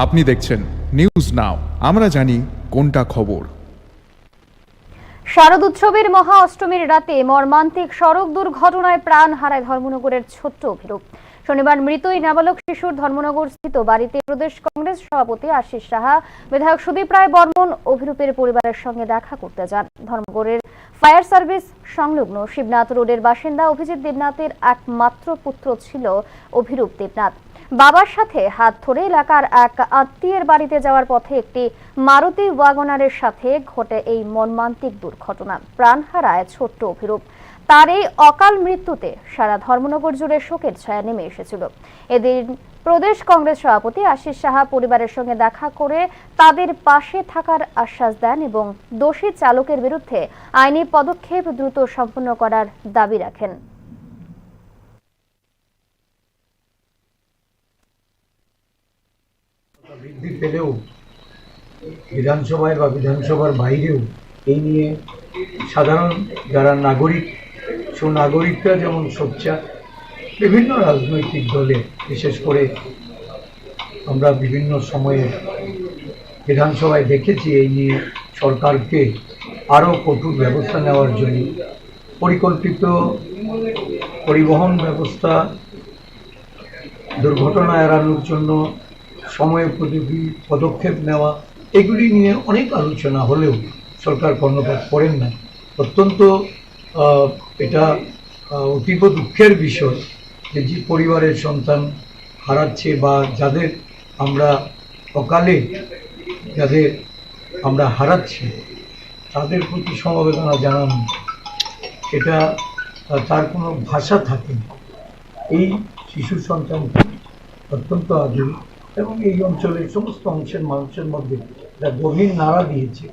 আপনি দেখছেন news now আমরা জানি কোনটা খবর। শারদ উৎসবের মহা অষ্টমীর রাতে মর্মান্তিক সড়ক দুর্ঘটনায় প্রাণ হারায় ধর্মনগরের ছোট্ট অভিরূপ। শনিবার মৃত এই নাবালক শিশুর ধর্মনগর স্থিত বাড়িতে প্রদেশ কংগ্রেস সভাপতি আশিস সাহা, বিধায়ক সুদীপ রায় বর্মন অভিরূপের পরিবারের সঙ্গে দেখা করতে যান। ধর্মনগরের ফায়ার সার্ভিস সংলগ্ন শিবনাথ রোডের বাসিন্দা অভিজিৎ দেবনাথের একমাত্র পুত্র ছিল অভিরূপ দেবনাথ। বাবার সাথে হাত ধরে এলাকার এক আত্মীয়ের বাড়িতে যাওয়ার পথে একটি মারুতি ওয়াগনারের সাথে ঘটে এই মর্মান্তিক দুর্ঘটনা। প্রাণ হারায় ছোট্ট অভিরূপ। তার এই অকাল মৃত্যুতে সারা ধর্মনগর জুড়ে শোকের ছায়া নেমে এসেছিল। এদিন প্রদেশ কংগ্রেস সভাপতি আশিস সাহা পরিবারের সঙ্গে দেখা করে তাদের পাশে থাকার আশ্বাস দেন এবং দোষী চালকের বিরুদ্ধে আইনি পদক্ষেপ দ্রুত সম্পন্ন করার দাবি রাখেন। বৃদ্ধি পেলেও বিধানসভায় বা বিধানসভার বাইরেও এই নিয়ে সাধারণ যারা নাগরিক, সুনাগরিকরা যেমন সোচ্চার, বিভিন্ন রাজনৈতিক দলে, বিশেষ করে আমরা বিভিন্ন সময়ে বিধানসভায় দেখেছি এই নিয়ে সরকারকে আরও কঠোর ব্যবস্থা নেওয়ার জন্য। পরিকল্পিত পরিবহন ব্যবস্থা দুর্ঘটনা এড়ানোর জন্য সময়োপযোগী পদক্ষেপ নেওয়া, এগুলি নিয়ে অনেক আলোচনা হলেও সরকার কর্ণপাত করেন না। অত্যন্ত এটা অতীব দুঃখের বিষয় যে যে পরিবারের সন্তান হারাচ্ছে বা যাদের আমরা অকালে, যাদের আমরা হারাচ্ছি, তাদের প্রতি সমবেদনা জানানো, এটা তার কোনো ভাষা থাকে এই শিশু সন্তানটি অত্যন্ত আজীবী এবং এই অঞ্চলের সমস্ত অংশের মানুষের মধ্যে একটা গভীর নাড়া দিয়েছে